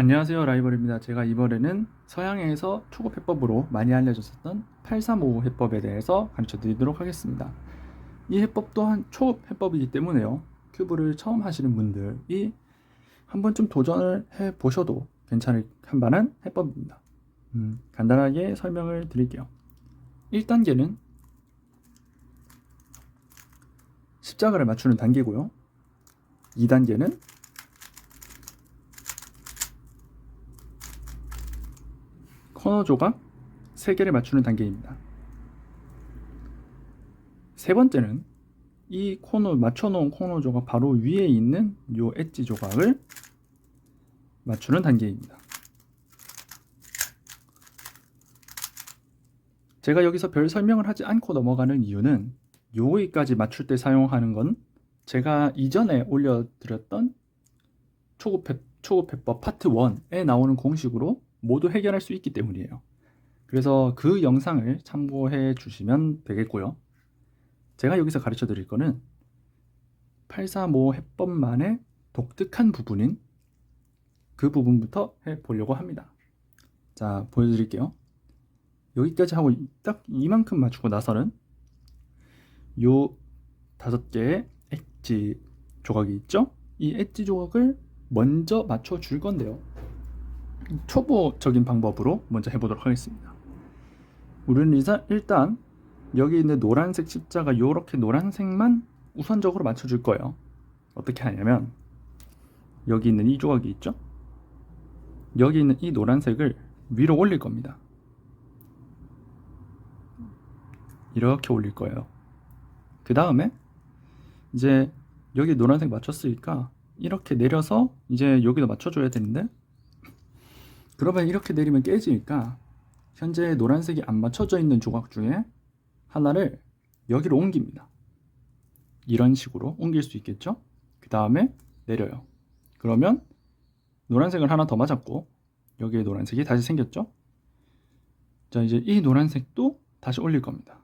안녕하세요 라이벌입니다. 제가 이번에는 서양에서 초급 해법으로 많이 알려졌었던 835 해법에 대해서 가르쳐 드리도록 하겠습니다. 이 해법 또한 초급 해법이기 때문에요. 큐브를 처음 하시는 분들이 한 번쯤 도전을 해 보셔도 괜찮을 한 만한 해법입니다. 음, 간단하게 설명을 드릴게요. 1단계는 십자가를 맞추는 단계고요. 2단계는 코너 조각 3개를 맞추는 단계입니다. 세 번째는 이 코너 맞춰놓은 코너 조각 바로 위에 있는 요 엣지 조각을 맞추는 단계입니다. 제가 여기서 별 설명을 하지 않고 넘어가는 이유는 여기까지 맞출 때 사용하는 건 제가 이전에 올려드렸던 초급, 해, 초급 해법 파트 1에 나오는 공식으로 모두 해결할 수 있기 때문이에요. 그래서 그 영상을 참고해 주시면 되겠고요. 제가 여기서 가르쳐 드릴 거는 835 해법만의 독특한 부분인 그 부분부터 해 보려고 합니다. 자, 보여드릴게요. 여기까지 하고 딱 이만큼 맞추고 나서는 요 다섯 개의 엣지 조각이 있죠? 이 엣지 조각을 먼저 맞춰 줄 건데요. 초보적인 방법으로 먼저 해보도록 하겠습니다. 우리는 일단 여기 있는 노란색 십자가 이렇게 노란색만 우선적으로 맞춰줄 거예요. 어떻게 하냐면 여기 있는 이 조각이 있죠? 여기 있는 이 노란색을 위로 올릴 겁니다. 이렇게 올릴 거예요. 그 다음에 이제 여기 노란색 맞췄으니까 이렇게 내려서 이제 여기도 맞춰줘야 되는데 그러면 이렇게 내리면 깨지니까 현재 노란색이 안 맞춰져 있는 조각 중에 하나를 여기로 옮깁니다. 이런 식으로 옮길 수 있겠죠? 그 다음에 내려요. 그러면 노란색을 하나 더 맞았고 여기에 노란색이 다시 생겼죠? 자 이제 이 노란색도 다시 올릴 겁니다.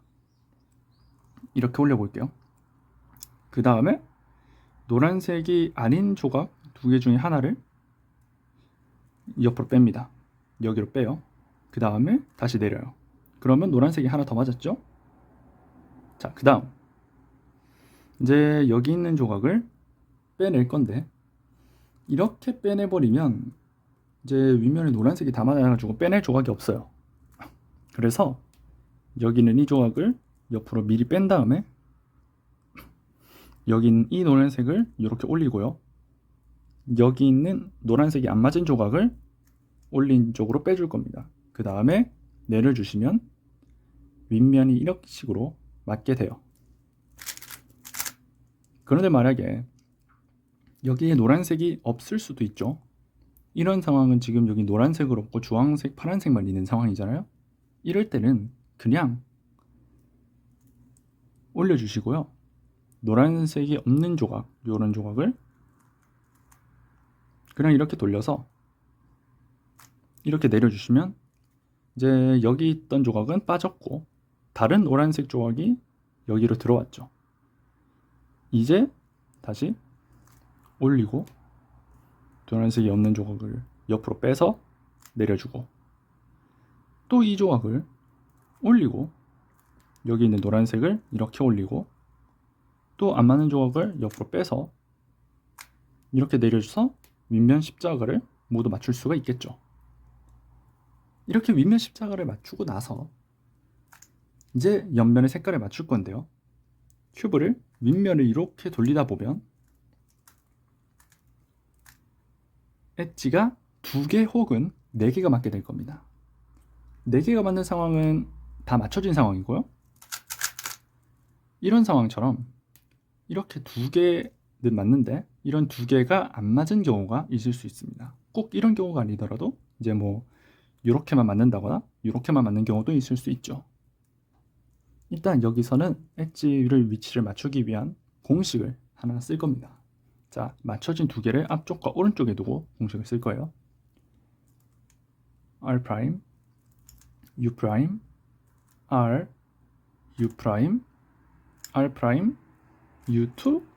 이렇게 올려볼게요. 그 다음에 노란색이 아닌 조각 두 개 중에 하나를 옆으로 뺍니다. 여기로 빼요. 그 다음에 다시 내려요. 그러면 노란색이 하나 더 맞았죠? 자, 그 다음. 이제 여기 있는 조각을 빼낼 건데, 이렇게 빼내버리면, 이제 윗면에 노란색이 다 맞아가지고 빼낼 조각이 없어요. 그래서, 여기는 이 조각을 옆으로 미리 뺀 다음에, 있는 이 노란색을 이렇게 올리고요. 여기 있는 노란색이 안 맞은 조각을 올린 쪽으로 빼줄 겁니다. 그 다음에 내려주시면 윗면이 이렇게 식으로 맞게 돼요. 그런데 만약에 여기에 노란색이 없을 수도 있죠. 이런 상황은 지금 여기 노란색은 없고 주황색, 파란색만 있는 상황이잖아요. 이럴 때는 그냥 올려주시고요. 노란색이 없는 조각, 이런 조각을 그냥 이렇게 돌려서 이렇게 내려주시면 이제 여기 있던 조각은 빠졌고 다른 노란색 조각이 여기로 들어왔죠. 이제 다시 올리고 노란색이 없는 조각을 옆으로 빼서 내려주고 또 이 조각을 올리고 여기 있는 노란색을 이렇게 올리고 또 안 맞는 조각을 옆으로 빼서 이렇게 내려줘서 윗면 십자가를 모두 맞출 수가 있겠죠. 이렇게 윗면 십자가를 맞추고 나서 이제 옆면의 색깔을 맞출 건데요. 큐브를 윗면을 이렇게 돌리다 보면 엣지가 두 개 혹은 네 개가 맞게 될 겁니다. 네 개가 맞는 상황은 다 맞춰진 상황이고요. 이런 상황처럼 이렇게 두 개 는 맞는데 이런 두 개가 안 맞은 경우가 있을 수 있습니다. 꼭 이런 경우가 아니더라도 이제 뭐 이렇게만 맞는다거나 이렇게만 맞는 경우도 있을 수 있죠. 일단 여기서는 엣지를 위치를 맞추기 위한 공식을 하나 쓸 겁니다. 자, 맞춰진 두 개를 앞쪽과 오른쪽에 두고 공식을 쓸 거예요. r 프라임, u 프라임, r, u 프라임, r 프라임, u2,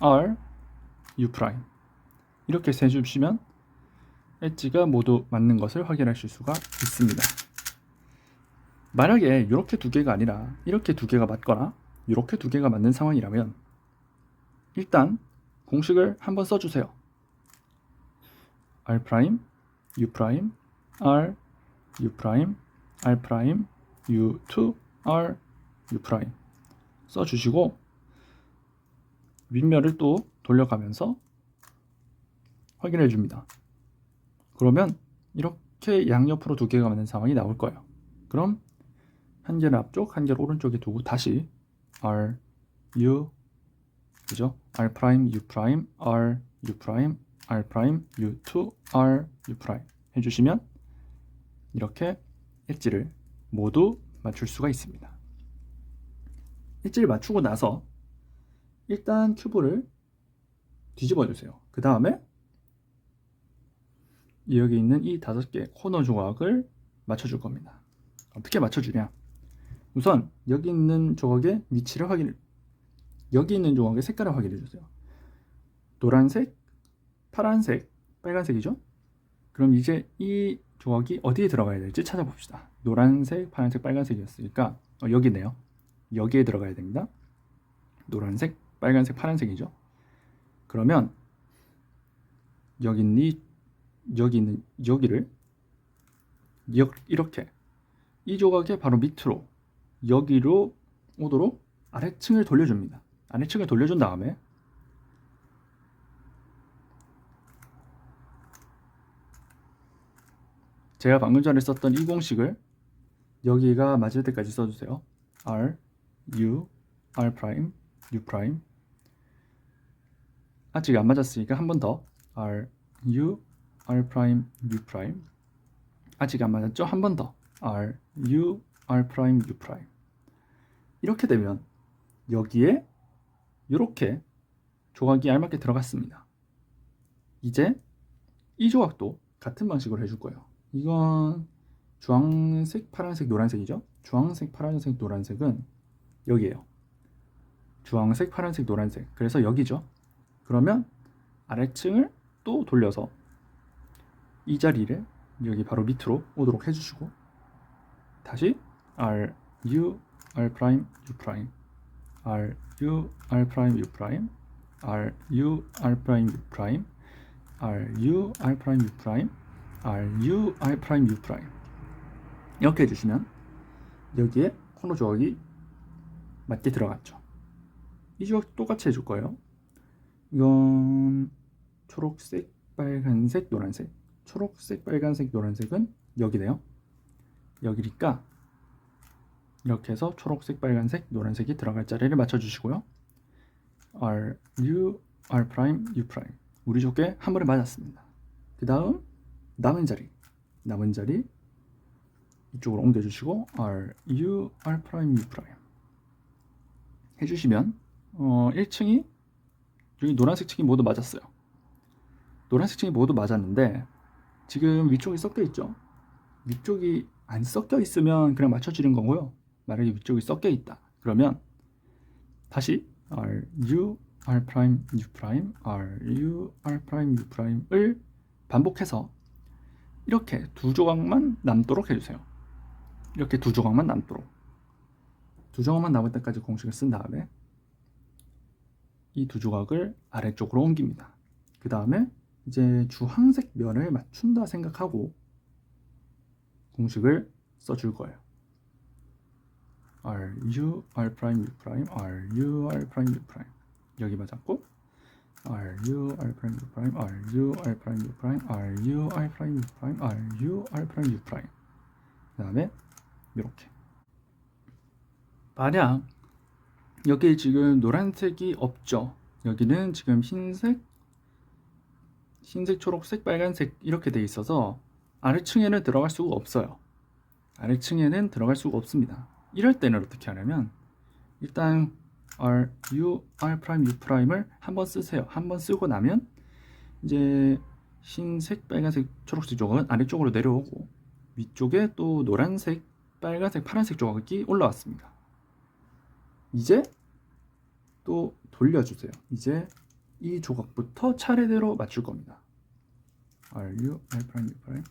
r, u 프라임 이렇게 세 주시면 엣지가 모두 맞는 것을 확인하실 수가 있습니다. 만약에 이렇게 두 개가 아니라 이렇게 두 개가 맞거나 이렇게 두 개가 맞는 상황이라면 일단 공식을 한번 써주세요. r 프라임, u 프라임, r, u 프라임, r 프라임, u2, r, u 프라임 써주시고 윗면을 또 돌려가면서 확인해 줍니다. 그러면 이렇게 양옆으로 두 개가 맞는 상황이 나올 거예요. 그럼 한 개는 앞쪽, 한 개를 오른쪽에 두고 다시 r, u 그죠? r 프라임, u 프라임, r, u 프라임, r 프라임, u2, r, u 프라임 해주시면 이렇게 엣지를 모두 맞출 수가 있습니다. 엣지를 맞추고 나서 일단 큐브를 뒤집어 주세요. 그 다음에 여기 있는 이 다섯 개 코너 조각을 맞춰줄 겁니다. 어떻게 맞춰주냐? 우선 여기 있는 조각의 위치를 확인, 여기 있는 조각의 색깔을 확인해 주세요. 노란색, 파란색, 빨간색이죠? 그럼 이제 이 조각이 어디에 들어가야 될지 찾아봅시다. 노란색, 파란색, 빨간색이었으니까 어, 여기네요. 여기에 들어가야 됩니다. 노란색, 빨간색, 파란색이죠. 그러면 여기 이, 여기 있는 여기를 여, 이렇게 이 조각의 바로 밑으로 여기로 오도록 아래층을 돌려줍니다. 아래층을 돌려준 다음에 제가 방금 전에 썼던 이 공식을 여기가 맞을 때까지 써주세요. R, U, R U. 아직 안 맞았으니까 한 번 더. R, U, R 프라임, U 프라임. 아직 안 맞았죠? 한 번 더. R, U, R 프라임, U 프라임. 이렇게 되면 여기에 이렇게 조각이 알맞게 들어갔습니다. 이제 이 조각도 같은 방식으로 해줄 거예요. 이건 주황색, 파란색, 노란색이죠. 주황색, 파란색, 노란색은 여기에요. 주황색, 파란색, 노란색. 그래서 여기죠. 그러면 아래층을 또 돌려서 이 자리를 여기 바로 밑으로 오도록 해주시고 다시 R, U, R 프라임, U 프라임, R, U, R 프라임, U 프라임, R, U, R 프라임, U 프라임, R, U, R 프라임, U 프라임, R, U, R 프라임, U 프라임 이렇게 해주시면 여기에 코너 조각이 맞게 들어갔죠. 이 조각 똑같이 해줄 거예요. 이건 초록색, 빨간색, 노란색. 초록색, 빨간색, 노란색은 여기네요. 여기니까 이렇게 해서 초록색, 빨간색, 노란색이 들어갈 자리를 맞춰주시고요. R, U, R 프라임, U 프라임. 우리 조개 한 번에 맞았습니다. 그 다음 남은 자리, 남은 자리 이쪽으로 옮겨주시고 R, U, R 프라임, U 프라임 해주시면 어, 1층이 여기 노란색 층이 모두 맞았어요. 노란색 층이 모두 맞았는데 지금 위쪽이 섞여 있죠. 위쪽이 안 섞여 있으면 그냥 맞춰주는 거고요. 만약에 위쪽이 섞여 있다. 그러면 다시 R, U, R 프라임, U 프라임, R, U, R 프라임, U 프라임을 반복해서 이렇게 두 조각만 남도록 해주세요. 이렇게 두 조각만 남도록. 두 조각만 남을 때까지 공식을 쓴 다음에 이 두 조각을 아래쪽으로 옮깁니다. 그 다음에 이제 주황색 면을 맞춘다 생각하고 공식을 써줄 거예요. R, U, R 프라임, U 프라임, R, U, R 프라임, U 프라임 여기 맞았고 R, U, R 프라임, U 프라임, R, U, R 프라임, U 프라임, R, U, R 프라임, U 프라임, R, U, R 프라임, U 프라임 그 다음에 이렇게 만약 여기 지금 노란색이 없죠 여기는 지금 흰색 흰색, 초록색, 빨간색 이렇게 돼 있어서 아래층에는 들어갈 수가 없어요 아래층에는 들어갈 수가 없습니다 이럴 때는 어떻게 하냐면 일단 R, U, R 프라임, U 프라임을 한번 쓰세요. 한번 쓰고 나면 이제 흰색, 빨간색, 초록색 조각은 아래쪽으로 내려오고 위쪽에 또 노란색, 빨간색, 파란색 조각이 올라왔습니다. 이제 또 돌려주세요. 이제 이 조각부터 차례대로 맞출 겁니다. R U R 프라임 U 프라임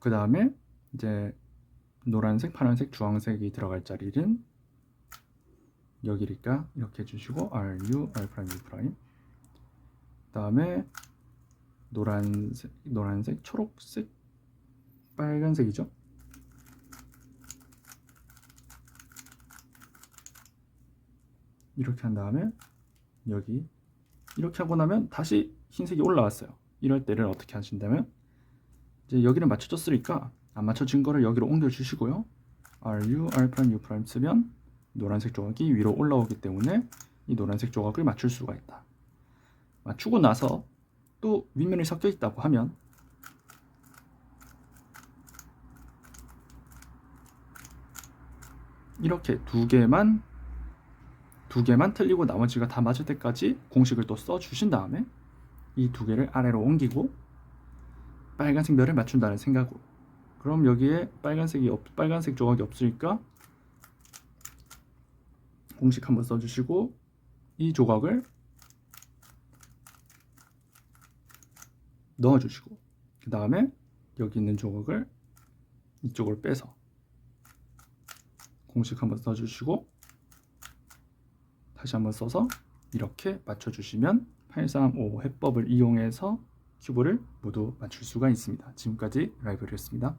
그 다음에 이제 노란색, 파란색, 주황색이 들어갈 자리는 여기니까 이렇게 해주시고 R U R 프라임 U 프라임 그 다음에 노란색, 노란색, 초록색, 빨간색이죠. 이렇게 한 다음에 여기 이렇게 하고 나면 다시 흰색이 올라왔어요. 이럴 때를 어떻게 하신다면 이제 여기는 맞춰졌으니까 안 맞춰진 거를 여기로 옮겨 주시고요. RU, R U 쓰면 노란색 조각이 위로 올라오기 때문에 이 노란색 조각을 맞출 수가 있다. 맞추고 나서 또 윗면이 섞여 있다고 하면 이렇게 두 개만 두 개만 틀리고 나머지가 다 맞을 때까지 공식을 또 써 주신 다음에 이 두 개를 아래로 옮기고 빨간색 면을 맞춘다는 생각으로. 그럼 여기에 빨간색이 없, 빨간색 조각이 없으니까 공식 한번 써주시고 이 조각을 넣어주시고 그 다음에 여기 있는 조각을 이쪽으로 빼서 공식 한번 써주시고 다시 한번 써서 이렇게 맞춰주시면 835 해법을 이용해서 큐브를 모두 맞출 수가 있습니다. 지금까지 라이브리였습니다.